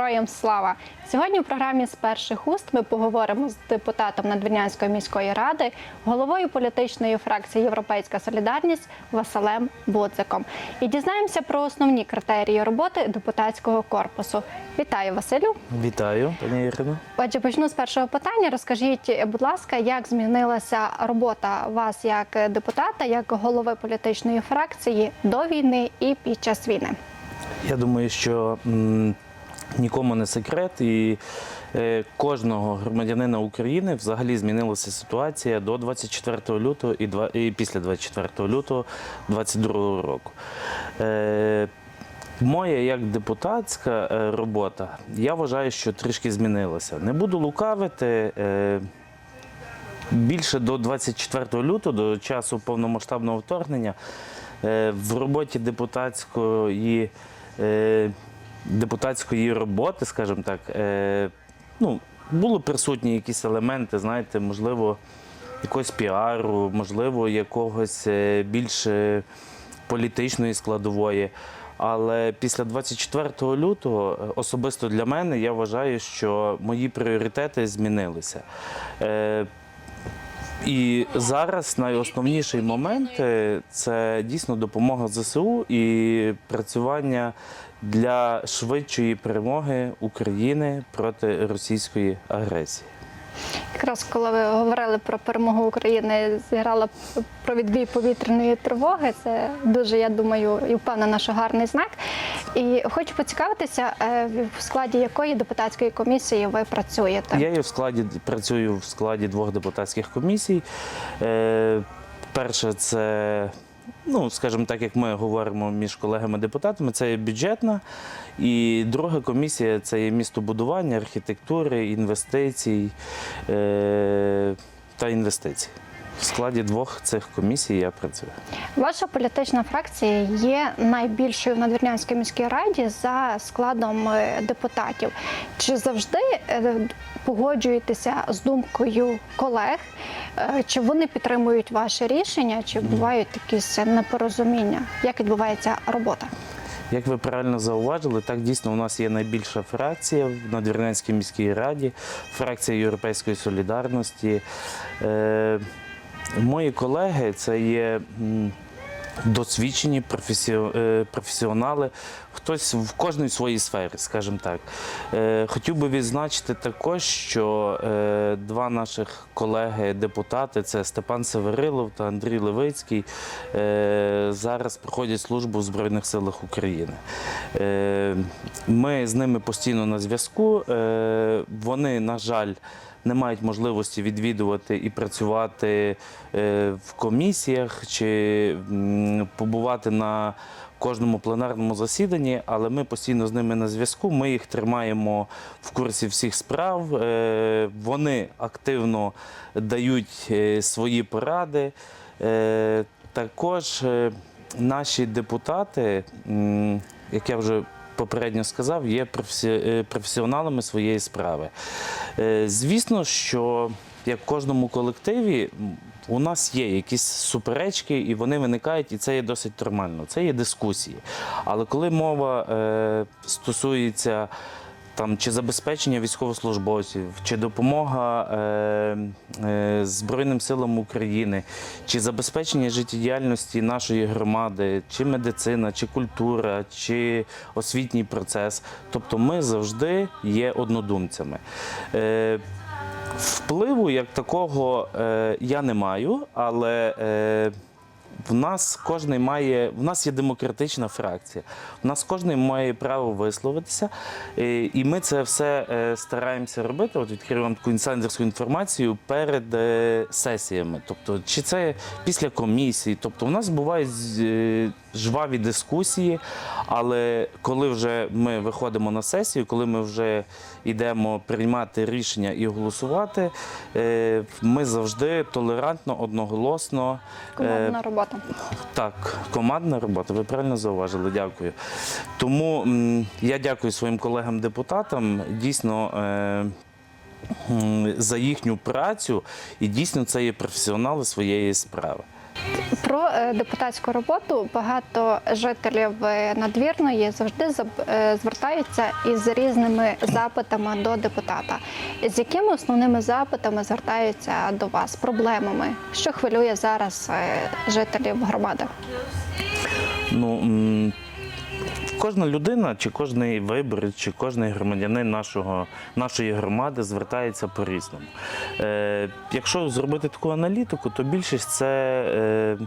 Героям слава! Сьогодні в програмі з перших уст ми поговоримо з депутатом Надвірнянської міської ради, головою політичної фракції Європейська Солідарність Василем Будзиком. І дізнаємося про основні критерії роботи депутатського корпусу. Вітаю, Василю! Вітаю, пані Ірино. Отже, почну з першого питання. Розкажіть, будь ласка, як змінилася робота вас як депутата, як голови політичної фракції до війни і під час війни? Я думаю, що нікому не секрет, і е, кожного громадянина України взагалі змінилася ситуація до 24 лютого і, після 24 лютого 2022 року. Е, Моя як депутатська е, робота, я вважаю, що трішки змінилася. Не буду лукавити. Більше до 24 лютого, до часу повномасштабного вторгнення, в роботі депутатської, депутатської роботи, скажімо так, е, ну, були присутні якісь елементи, знаєте, можливо, якогось піару, можливо, якогось е, більш е, політичної складової. Але після 24 лютого, е, особисто для мене, я вважаю, що мої пріоритети змінилися. І зараз найосновніший момент е, це дійсно допомога ЗСУ і працювання для швидшої перемоги України проти російської агресії. Якраз коли ви говорили про перемогу України, зіграла про відбій повітряної тривоги. Це дуже, я думаю, і впевнена, що гарний знак. І хочу поцікавитися, е, в складі якої депутатської комісії ви працюєте? Я є в складі працюю в складі двох депутатських комісій. Е, перше, це, ну, скажімо так, як ми говоримо між колегами-депутатами, це є бюджетна. І друга комісія це є містобудування, архітектури, інвестицій е, та інвестицій. В складі двох цих комісій я працюю. Ваша політична фракція є найбільшою в Надвірнянській міській раді за складом е, депутатів. Чи завжди е, погоджуєтеся з думкою колег? Е, Чи вони підтримують ваше рішення, чи бувають якісь непорозуміння? Як відбувається робота? Як ви правильно зауважили, так дійсно у нас є найбільша фракція в Надвірнянській міській раді, фракція Європейської солідарності. Е, мої колеги це є досвідчені е, професіонали, хтось в кожній своїй сфері, скажімо так. Е, хотів би відзначити також, що е, два наших колеги-депутати це Степан Северилов та Андрій Левицький, зараз проходять службу в Збройних силах України. Ми з ними постійно на зв'язку. Вони, на жаль, не мають можливості відвідувати і працювати е, в комісіях чи побувати на кожному пленарному засіданні, але ми постійно з ними на зв'язку. Ми їх тримаємо в курсі всіх справ. Е, Вони активно дають е, свої поради. Також наші депутати, як я вже попередньо сказав, є е, професіоналами своєї справи. Е, Звісно, що як в кожному колективі у нас є якісь суперечки, і вони виникають, і це є досить нормально. Це є дискусії. Але коли мова е, стосується там чи забезпечення військовослужбовців, чи допомога е, е, Збройним силам України, чи забезпечення життєдіяльності нашої громади, чи медицина, чи культура, чи освітній процес. Тобто ми завжди є однодумцями. Е, Впливу як такого е, я не маю, але е, в нас кожний має, в нас є демократична фракція. В нас кожний має право висловитися, е, і ми це все е, стараємося робити. От відкрию вам таку інсайдерську інформацію перед е, сесіями. Тобто, чи це після комісії. Тобто, у нас бувають жваві дискусії, але коли вже ми виходимо на сесію, коли ми вже йдемо приймати рішення і голосувати, ми завжди толерантно, одноголосно. Командна робота. Так, командна робота, ви правильно зауважили, дякую. Тому я дякую своїм колегам-депутатам дійсно е, за їхню працю, і дійсно це є професіонали своєї справи. Про е, депутатську роботу багато жителів е, надвірної завжди е, звертаються із різними запитами до депутата. З якими основними запитами звертаються до вас, проблемами, що хвилює зараз жителів громади? Ну, кожна людина, чи кожний виборець, чи кожний громадянин нашого, нашої громади звертається по-різному. Е, якщо зробити таку аналітику, то більшість це. Е,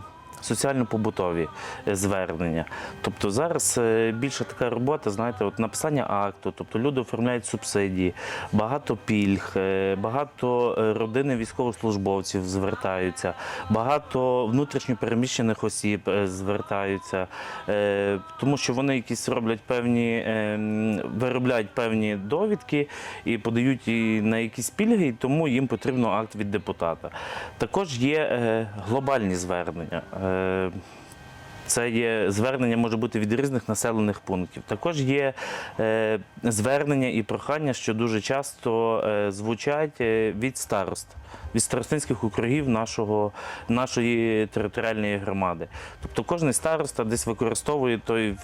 Соціально-побутові е, звернення. Тобто зараз е, більше така робота, знаєте, от написання акту, тобто люди оформляють субсидії, багато пільг, е, багато родини військовослужбовців звертаються, багато внутрішньо переміщених осіб звертаються, тому що вони якісь роблять певні, виробляють певні довідки і подають на якісь пільги, і тому їм потрібно акт від депутата. Також є глобальні звернення. Е, це є звернення може бути від різних населених пунктів. Також є е, звернення і прохання, що дуже часто е, звучать е, від старост, від старостинських округів нашого, нашої територіальної громади. Тобто кожен староста десь використовує той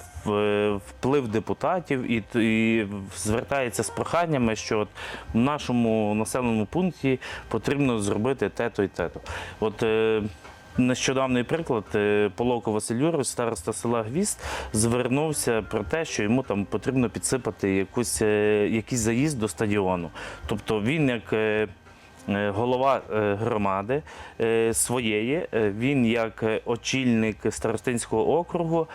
вплив депутатів і, і звертається з проханнями, що от в нашому населеному пункті потрібно зробити те-то і те-то. От, е, Нещодавний приклад е, Половко Василь Юрович, староста села Гвіст, звернувся про те, що йому там потрібно підсипати якусь, е, якийсь заїзд до стадіону. Тобто він як е, голова громади своєї, він як очільник старостинського округу.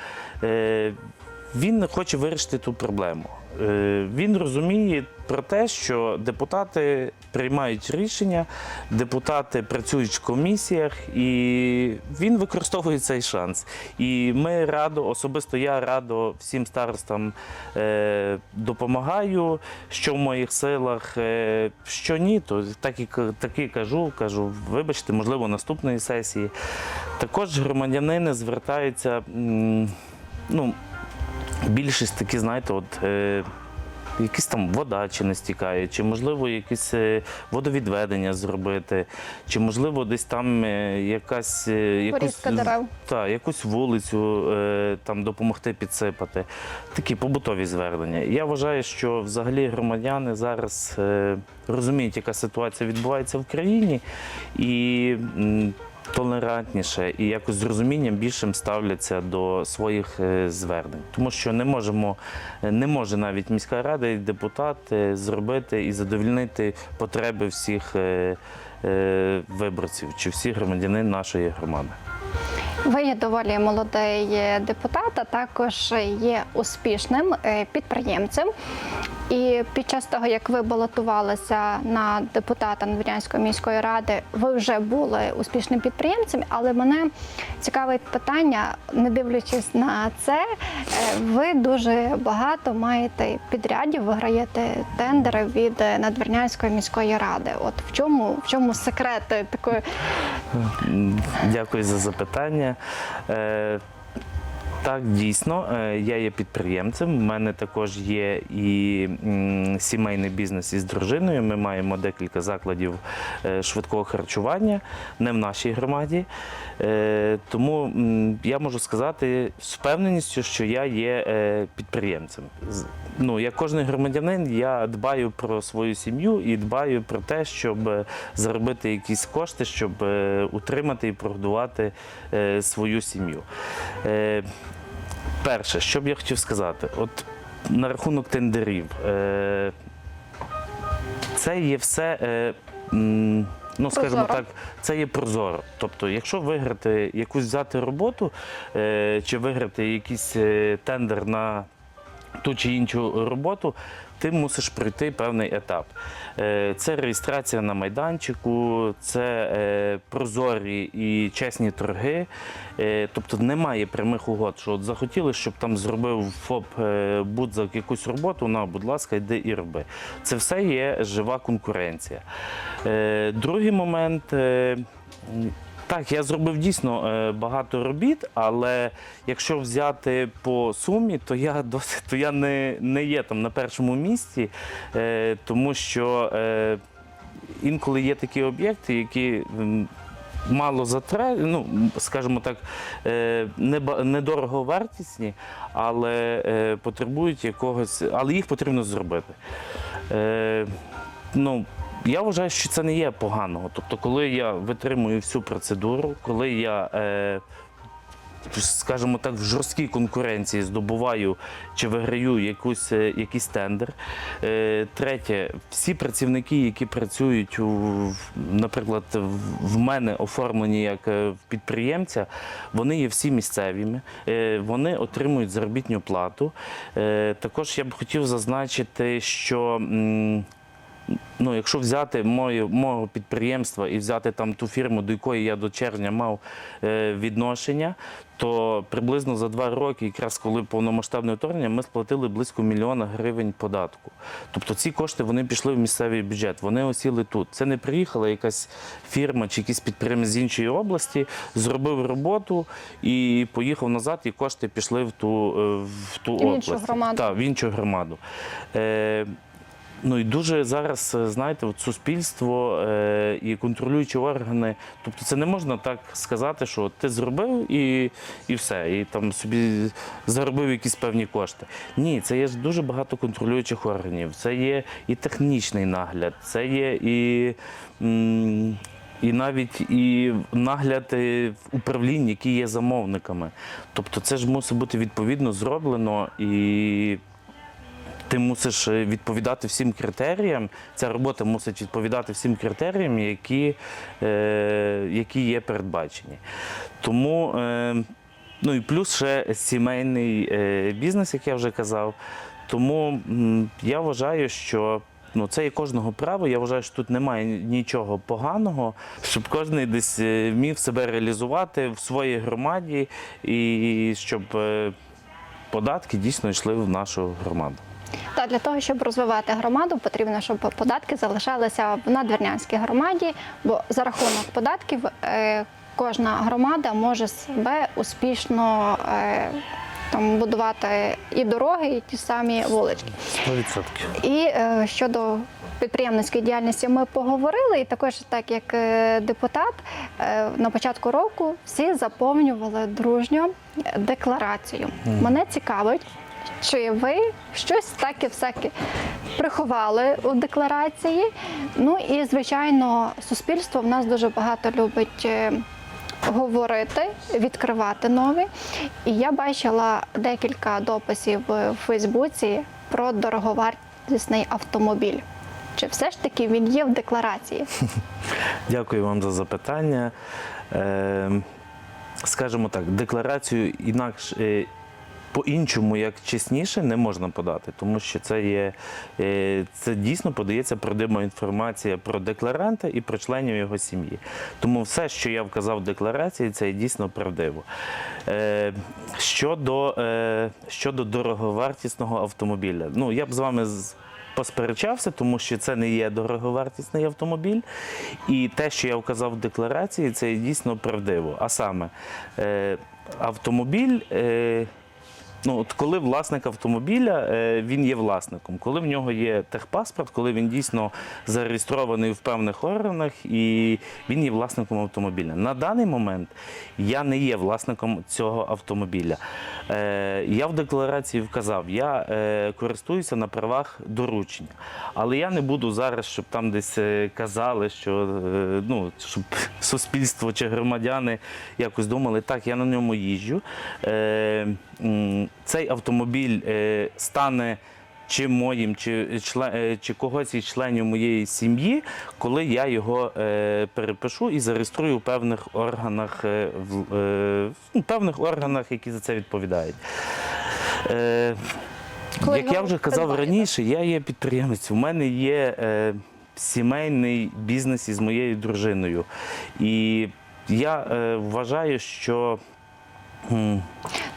Він хоче вирішити ту проблему. Е, Він розуміє про те, що депутати приймають рішення, депутати працюють в комісіях, і він використовує цей шанс. І ми радо, особисто я радо всім старостам е, допомагаю, що в моїх силах, е, що ні, то так і, так і кажу, кажу, вибачте, можливо, наступної сесії. Також громадянини звертаються. Ну, більшість такі, знаєте, от. Е, Якісь там вода чи не стікає, чи можливо якесь е, водовідведення зробити, чи можливо десь там е, якась е, якусь, та, якусь вулицю там допомогти підсипати. Такі побутові звернення. Я вважаю, що взагалі громадяни зараз розуміють, яка ситуація відбувається в країні, і толерантніше і якось з розумінням більшим ставляться до своїх е, звернень. Тому що не можемо, е, не може навіть міська рада і депутат е, зробити і задовільнити потреби всіх виборців чи всіх громадянин нашої громади. Ви є доволі молодий е, депутат, а також є успішним е, підприємцем. І під час того, як ви балотувалися на депутата Надвірнянської міської ради, ви вже були успішним підприємцем. Але мене цікавить питання, не дивлячись на це, е, ви дуже багато маєте підрядів, виграєте тендери від Надвірнянської міської ради. От в чому в чому секрет такої Дякую за запитання. Е, Так, дійсно, е, я є підприємцем. У мене також є і сімейний бізнес із дружиною. Ми маємо декілька закладів е, швидкого харчування, не в нашій громаді. Е, Тому я можу сказати з впевненістю, що я є підприємцем. Ну, як кожен громадянин, я дбаю про свою сім'ю і дбаю про те, щоб заробити якісь кошти, щоб утримати і прогодувати свою сім'ю. Перше, що б я хотів сказати, от на рахунок тендерів. Е, Це є все. е, Ну, скажімо Прозоро. так, це є прозоро. Тобто, якщо виграти якусь взяти роботу е, чи виграти якийсь е, тендер на ту чи іншу роботу, ти мусиш пройти певний етап. Е, Це реєстрація на майданчику, це е, прозорі і чесні торги. Е, Тобто немає прямих угод, що от захотіли, щоб там зробив ФОП Будзак якусь роботу, на, будь ласка, йди і роби. Це все є жива конкуренція. Другий момент. Так, я зробив дійсно е, багато робіт, але якщо взяти по сумі, то я досить то я не, не є там на першому місці, е, тому що е, інколи є такі об'єкти, які мало затра... ну, скажімо так, недорого вартісні, але потребують якогось, але їх потрібно зробити. Ну, я вважаю, що це не є поганого. Тобто, коли я витримую всю процедуру, коли я, е, скажімо так, в жорсткій конкуренції здобуваю чи виграю якусь, е, якийсь тендер. Е, третє, всі працівники, які працюють, у, наприклад, в- мене оформлені як е, підприємця, вони є всі місцевими, вони отримують заробітну плату. Також я б хотів зазначити, що. Ну, якщо взяти моє, мого підприємства і взяти там ту фірму, до якої я до червня мав е, відношення, то приблизно за два роки, якраз коли повномасштабне вторгнення, ми сплатили близько мільйона гривень податку. Тобто ці кошти вони пішли в місцевий бюджет, вони осіли тут. Це не приїхала якась фірма чи якийсь підприємець з іншої області, зробив роботу і поїхав назад, і кошти пішли в ту, е, в ту В іншу громаду. Так, в іншу громаду. Е, Ну і дуже зараз, е, знаєте, от суспільство е, і контролюючі органи. Тобто це не можна так сказати, що ти зробив і, і все, і там собі заробив якісь певні кошти. Ні, це є дуже багато контролюючих органів. Це є і технічний нагляд, це є і. І навіть і нагляд е, в управлінні, які є замовниками. Тобто це ж мусить бути відповідно зроблено і ти мусиш е, відповідати всім критеріям. Ця робота мусить відповідати всім критеріям, які, е, які є передбачені. Тому, е, ну і плюс ще сімейний бізнес, як я вже казав. Тому я вважаю, що. Ну, це є кожного право. Я вважаю, що тут немає нічого поганого, щоб кожен десь вмів себе реалізувати в своїй громаді і щоб податки дійсно йшли в нашу громаду. Та для того, щоб розвивати громаду, потрібно, щоб податки залишалися в надвірнянській громаді, бо за рахунок податків е, кожна громада може себе успішно е, там будувати і дороги, і ті самі вулички. 100%. І е, щодо підприємницької діяльності ми поговорили, і також, так як депутат, на початку року всі заповнювали дружньо декларацію. Мене цікавить. Чи ви щось таке всяке приховали у декларації? Ну і звичайно, суспільство в нас дуже багато любить е, говорити, відкривати нові. І я бачила декілька дописів в Фейсбуці про дороговартісний автомобіль. Чи все ж таки він є в декларації? Дякую вам за запитання. Е, скажімо так, декларацію інакше. По-іншому, як чесніше, не можна подати, тому що це є е, це дійсно подається правдива інформація про декларанта і про членів його сім'ї. Тому все, що я вказав в декларації, це дійсно правдиво. Е, Щодо, е, щодо дороговартісного автомобіля, ну я б з вами посперечався, тому що це не є дороговартісний автомобіль. І те, що я вказав в декларації, це дійсно правдиво. А саме, автомобіль. Ну, от коли власник автомобіля, е, він є власником, коли в нього є техпаспорт, коли він дійсно зареєстрований в певних органах і він є власником автомобіля. На даний момент я не є власником цього автомобіля. Е, Я в декларації вказав, я е, користуюся на правах доручення. Але я не буду зараз, щоб там десь казали, що ну, щоб суспільство чи громадяни якось думали, так, я на ньому їжджу. Цей автомобіль е, стане чи моїм, чи, е, чи когось із членів моєї сім'ї, коли я його е, перепишу і зареєструю в певних органах, в, в певних органах, які за це відповідають. Як я вже казав раніше, я є підприємець. У мене є е, сімейний бізнес із моєю дружиною. І я е, вважаю, що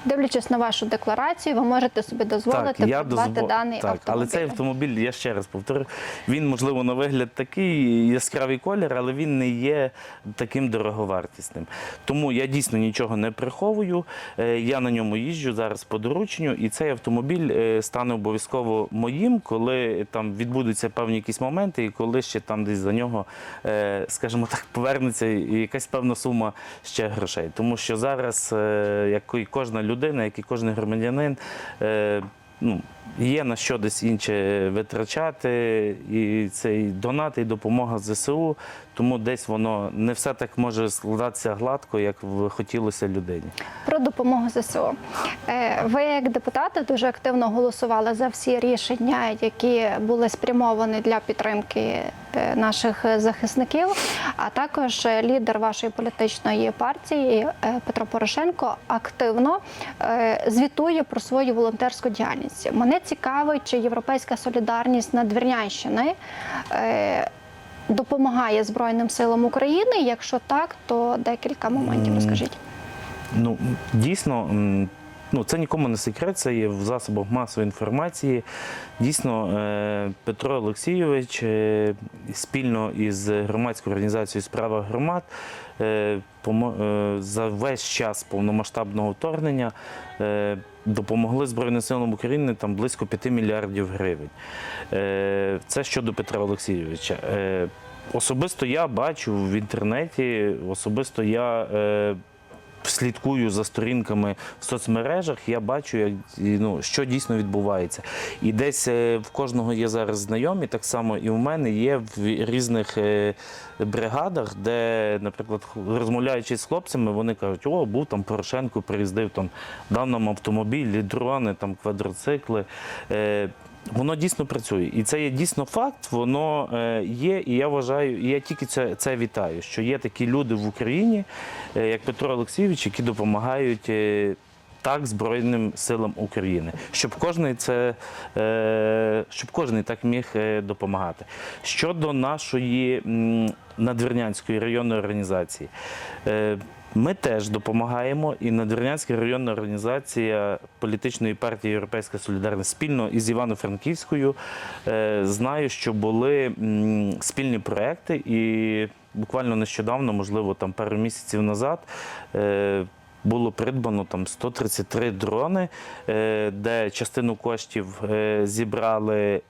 Дивлячись на вашу декларацію, ви можете собі дозволити придбати дозво- даний так, автомобіль. але цей автомобіль, я ще раз повторю, він, можливо, на вигляд такий яскравий колір, але він не є таким дороговартісним. Тому я дійсно нічого не приховую. Е, Я на ньому їжджу зараз по дорученню, і цей автомобіль е, стане обов'язково моїм, коли там відбудуться певні якісь моменти, і коли ще там десь за нього, е, скажімо так, повернеться якась певна сума ще грошей. Тому що зараз, як кожна людина, як і кожен громадянин, е, ну, є на що десь інше витрачати, і цей донат і допомога ЗСУ, тому десь воно не все так може складатися гладко, як хотілося людині. Про допомогу ЗСУ. Е, Ви, як депутати, дуже активно голосували за всі рішення, які були спрямовані для підтримки наших захисників. А також е, лідер вашої політичної партії е, Петро Порошенко активно е, звітує про свою волонтерську діяльність. Мене цікавить, чи європейська солідарність Надвірнянщини е, допомагає Збройним силам України. Якщо так, то декілька моментів розкажіть. Ну, дійсно, ну, це нікому не секрет, це є в засобах масової інформації. Дійсно, е, Петро Олексійович е, спільно із громадською організацією Справа громад е, за весь час повномасштабного вторгнення допомогли Збройним силам України там близько 5 мільярдів гривень. Це щодо Петра Олексійовича. Особисто я бачу в інтернеті, особисто я слідкую за сторінками в соцмережах, я бачу, як, ну, що дійсно відбувається. І десь е, в кожного є зараз знайомі, так само і в мене є в різних е, бригадах, де, наприклад, розмовляючи з хлопцями, вони кажуть, о, був там Порошенко, приїздив там, дав нам автомобілі, дрони, там квадроцикли. Воно дійсно працює, і це є дійсно факт. Воно е, є, і я вважаю, і я тільки це, це вітаю, що є такі люди в Україні, е, як Петро Олексійович, які допомагають. е, Так, Збройним силам України, щоб кожний це щоб кожний так міг допомагати. Щодо нашої надвірнянської районної організації, ми теж допомагаємо, і Надвірнянська районна організація політичної партії Європейська Солідарність спільно із Івано-Франківською е, знаю, що були спільні проекти, і буквально нещодавно, можливо, там пару місяців назад. е, було придбано там 133 дрони, е, де частину коштів зібрали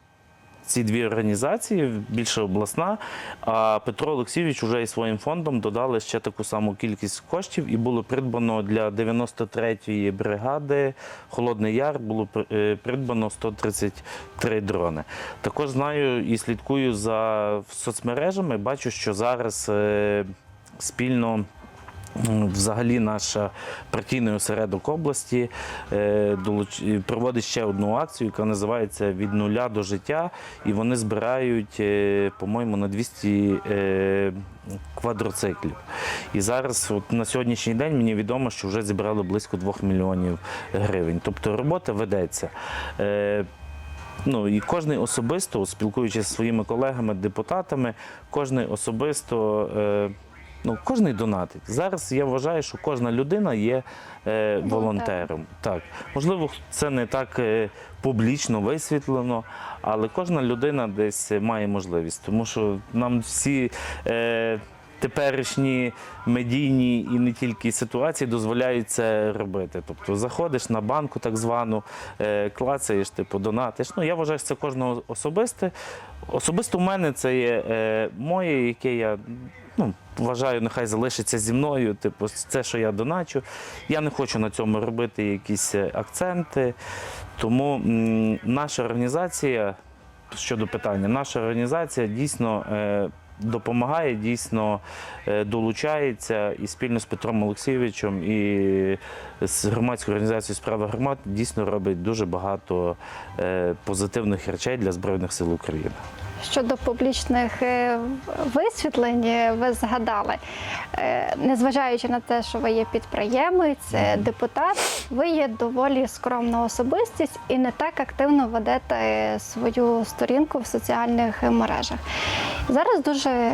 ці дві організації, більше обласна. А Петро Олексійович вже із своїм фондом додали ще таку саму кількість коштів, і було придбано для 93-ї бригади Холодний Яр було е, придбано 133 дрони. Також знаю і слідкую за соцмережами. Бачу, що зараз е, спільно. Взагалі, наша партійний осередок області е, проводить ще одну акцію, яка називається Від нуля до життя. І вони збирають, е, по-моєму, на 200 е, квадроциклів. І зараз, от на сьогоднішній день, мені відомо, що вже зібрали близько 2 мільйонів гривень. Тобто робота ведеться. Ну і кожен особисто, спілкуючись зі своїми колегами, депутатами, кожен особисто. Ну, кожний донатить. Зараз я вважаю, що кожна людина є е, волонтером. Так, можливо, це не так е, публічно висвітлено, але кожна людина десь має можливість, тому що нам всі. Е, Теперішні медійні і не тільки ситуації дозволяють це робити. Тобто заходиш на банку, так звану, е, клацаєш, типу, донатиш. Ну я вважаю, що це кожного особисте. Особисто в мене це є е, моє, яке я ну, вважаю, нехай залишиться зі мною. Типу, це, що я доначу. Я не хочу на цьому робити якісь е, акценти. Тому наша організація щодо питання, наша організація дійсно. Е, Допомагає, дійсно е, долучається і спільно з Петром Олексійовичем і з громадською організацією справа громад дійсно робить дуже багато позитивних речей для Збройних сил України. Щодо публічних е, висвітлень, е, ви згадали, Е, незважаючи на те, що ви є підприємець, депутат, ви є доволі скромна особистість і не так активно ведете свою сторінку в соціальних мережах. Зараз дуже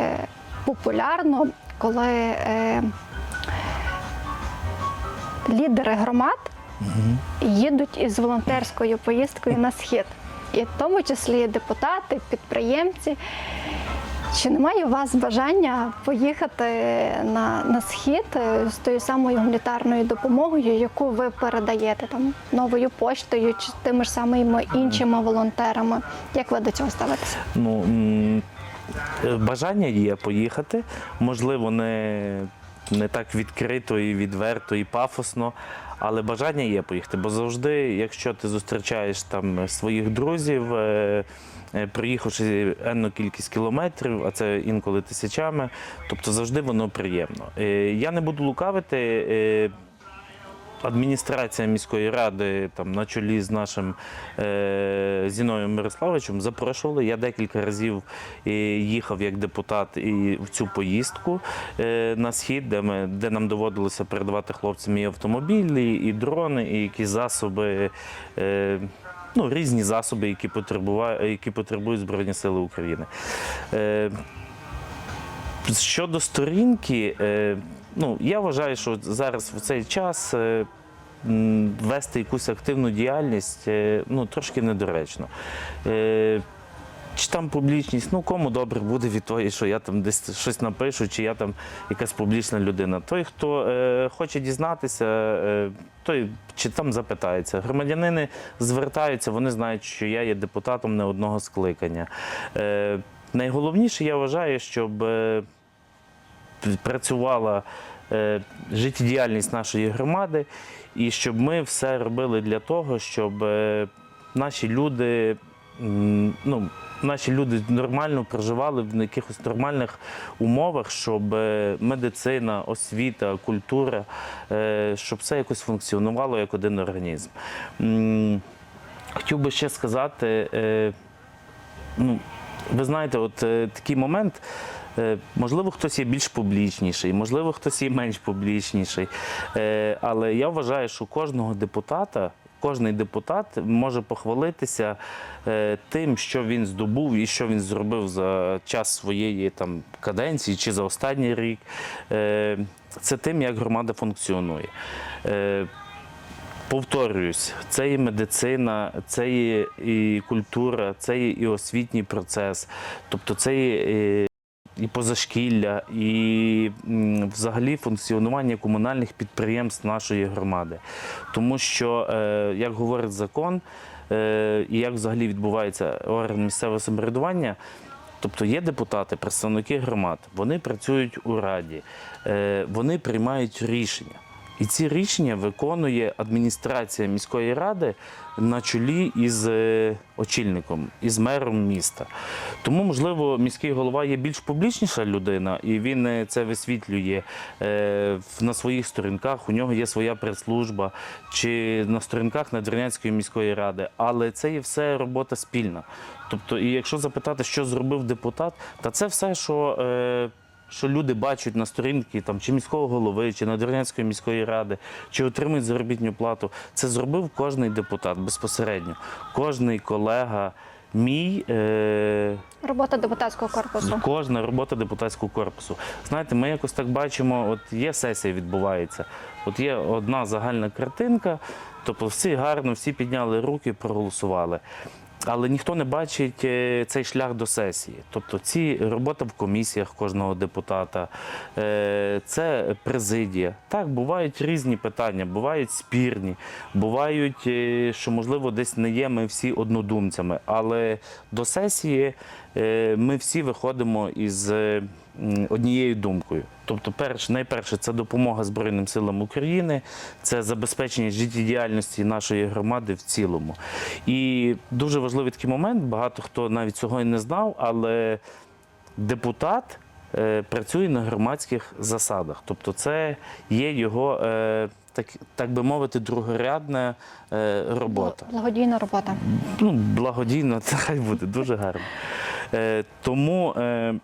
популярно, коли лідери громад їдуть із волонтерською поїздкою на схід, і в тому числі депутати, підприємці. Чи немає у вас бажання поїхати на, на схід е, з тою самою гуманітарною допомогою, яку ви передаєте там новою поштою чи тими ж самими іншими волонтерами? Як ви до цього ставитеся? Ну, е, бажання є поїхати. Можливо, не, не так відкрито і відверто і пафосно, але бажання є поїхати. Бо завжди, якщо ти зустрічаєш там своїх друзів, е, е, проїхавши енну кількість кілометрів, а це інколи тисячами, тобто завжди воно приємно. Е, Я не буду лукавити. Адміністрація міської ради там на чолі з нашим е, Зіноєм Мирославовичем запрошували. Я декілька разів е, їхав як депутат і в цю поїздку е, на схід, де ми де нам доводилося передавати хлопцям і автомобілі, і дрони, і якісь засоби. Е, Ну, різні засоби, які потребувають, які потребують Збройні Сили України. Е, Щодо сторінки, е, ну я вважаю, що зараз в цей час е, вести якусь активну діяльність е, ну, трошки недоречно. Е, Чи там публічність, ну кому добре буде від того, що я там десь щось напишу, чи я там якась публічна людина. Той, хто е, хоче дізнатися, е, той чи там запитається. Громадянини звертаються, вони знають, що я є депутатом не одного скликання. Е, найголовніше, я вважаю, щоб е, працювала е, життєдіяльність нашої громади, і щоб ми все робили для того, щоб е, наші люди, ну, наші люди нормально проживали в якихось нормальних умовах, щоб е, медицина, освіта, культура, щоб все якось функціонувало як один організм. Хотів би ще сказати, ну, ви знаєте, от такий момент. Е, Можливо, хтось є більш публічніший, можливо, хтось є менш публічніший. Е, Але я вважаю, що кожного депутата, кожний депутат може похвалитися е, тим, що він здобув і що він зробив за час своєї там каденції чи за останній рік. Це тим, як громада функціонує. Повторююсь, це і медицина, це і, культура, це і освітній процес, тобто це і, і, позашкілля, і взагалі функціонування комунальних підприємств нашої громади. Тому що, е, як говорить закон, е, і як взагалі відбувається орган місцевого самоврядування, Тобто є депутати, представники громад, вони працюють у раді, е, вони приймають рішення. І ці рішення виконує адміністрація міської ради на чолі із е, очільником, із мером міста. Тому, можливо, міський голова є більш публічніша людина, і він е, це висвітлює е, на своїх сторінках. У нього є своя прес-служба чи на сторінках Надвірнянської міської ради. Але це є все робота спільна. Тобто, і якщо запитати, що зробив депутат, та це все, що. Що люди бачать на сторінці там, чи міського голови, чи Надвірнянської міської ради, чи отримують заробітну плату, це зробив кожний депутат безпосередньо. Кожний колега мій, е, Робота депутатського корпусу. кожна робота депутатського корпусу. Знаєте, ми якось так бачимо, от є сесія відбувається, от є одна загальна картинка, тобто всі гарно, всі підняли руки, проголосували. Але ніхто не бачить е, цей шлях до сесії. Тобто ці робота в комісіях кожного депутата, е, це президія. Так, бувають різні питання, бувають спірні, бувають, е, що можливо десь не є ми всі однодумцями. Але до сесії ми всі виходимо із е, однією думкою. Тобто, перш, найперше, це допомога Збройним силам України, це забезпечення життєдіяльності нашої громади в цілому. І дуже важливий такий момент, багато хто навіть цього і не знав, але депутат е, працює на громадських засадах. Тобто, це є його, е, так, так би мовити, другорядна е, робота. Благодійна робота. Ну, благодійно, це хай буде дуже гарно. Е, тому е,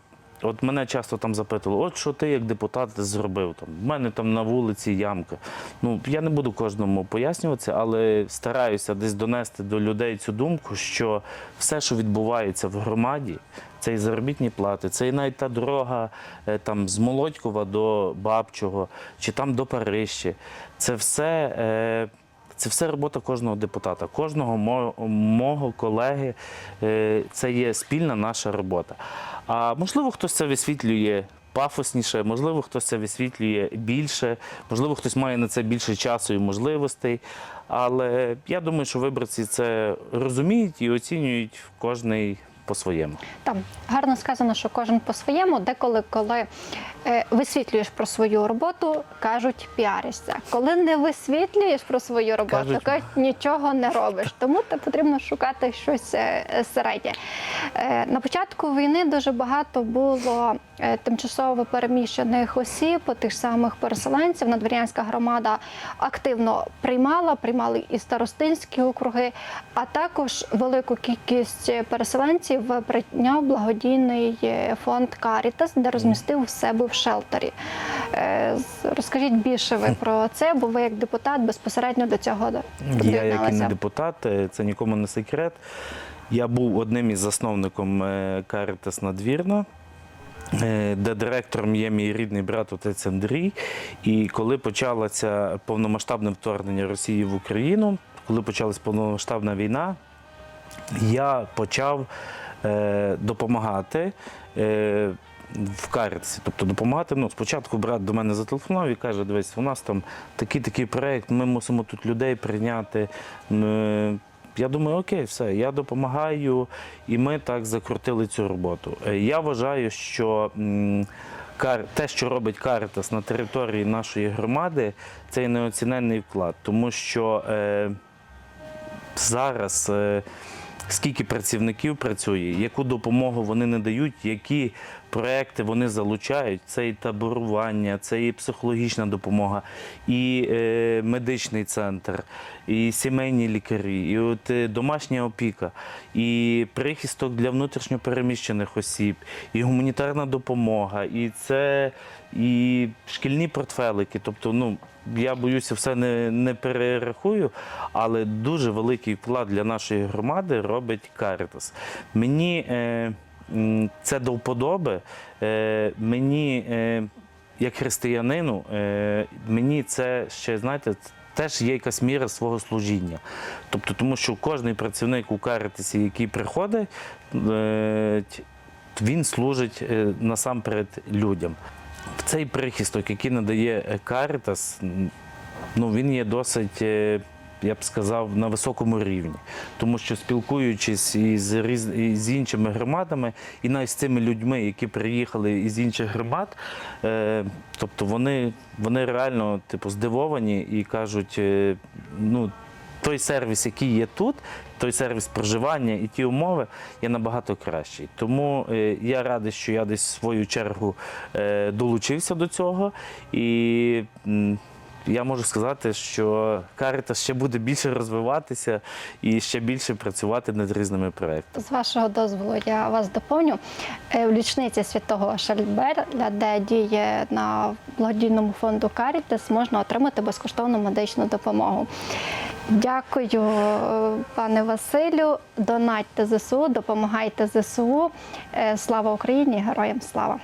от мене часто там запитували, от що ти як депутат зробив там. У мене там на вулиці ямка. Ну я не буду кожному пояснюватися, але стараюся десь донести до людей цю думку, що все, що відбувається в громаді, це і заробітні плати, це і навіть та дорога е, там з Молодькова до Бабчого, чи там до Парижчі. Це все. Це все робота кожного депутата, кожного мого колеги. Е, Це є спільна наша робота. А можливо, хтось це висвітлює пафосніше, можливо, хтось це висвітлює більше, можливо, хтось має на це більше часу і можливостей. Але я думаю, що виборці це розуміють і оцінюють в кожний по-своєму. Там гарно сказано, що кожен по-своєму, деколи, коли е, висвітлюєш про свою роботу, кажуть піаришся. Коли не висвітлюєш про свою роботу, Кажуть- кажуть, нічого не робиш. Тому те потрібно шукати щось е, середнє. Е, на початку війни дуже багато було е, тимчасово переміщених осіб, тих самих переселенців. Надвір'янська громада активно приймала, приймали і старостинські округи, а також велику кількість переселенців прийняв благодійний е, фонд Карітас, де розмістив себе в шелтері. Е, Розкажіть більше ви про це, бо ви як депутат безпосередньо до цього Я, як і не депутат, е, це нікому не секрет. Я був одним із засновником Карітас Надвірна. Де директором є мій рідний брат отець Андрій. І коли почалося повномасштабне вторгнення Росії в Україну, коли почалась повномасштабна війна, я почав допомагати е, в Карітасі. Тобто допомагати. Ну, спочатку брат до мене зателефонував і каже: дивись, у нас там такий-такий проєкт, ми мусимо тут людей прийняти. Е, Я думаю, окей, все, я допомагаю, і ми так закрутили цю роботу. Е, Я вважаю, що те, що робить Карітас на території нашої громади, це неоціненний вклад, тому що е, зараз е, скільки працівників працює, яку допомогу вони надають, які проекти вони залучають. Це і таборування, це і психологічна допомога, і е, медичний центр, і сімейні лікарі, і от е, домашня опіка, і прихисток для внутрішньопереміщених осіб, і гуманітарна допомога, і це і шкільні портфелики. Тобто, ну я боюся, все не, не перерахую, але дуже великий вклад для нашої громади робить Карітас. Мені е, це до вподоби. Е, мені, е, як християнину, е, мені це ще, знаєте, теж є якась міра свого служіння. Тобто, тому що кожен працівник у Карітасі, який приходить, е, він служить е, насамперед людям. Цей прихисток, який надає е, Карітас, ну він є досить, е, я б сказав, на високому рівні. Тому що спілкуючись із, різ... із іншими громадами, і навіть з цими людьми, які приїхали із інших громад, е, тобто вони, вони реально типу, здивовані і кажуть, е, ну. Той сервіс, який є тут, той сервіс проживання і ті умови є набагато кращий. Тому е, я радий, що я десь в свою чергу е, долучився до цього. І я можу сказати, що Карітас ще буде більше розвиватися і ще більше працювати над різними проектами. З вашого дозволу я вас доповню. Е, В лічниці святого Шальберля, де діє на благодійному фонду Карітас, можна отримати безкоштовну медичну допомогу. Дякую, е, пане Василю. Донатьте ЗСУ, допомагайте ЗСУ. Е, Слава Україні! Героям слава!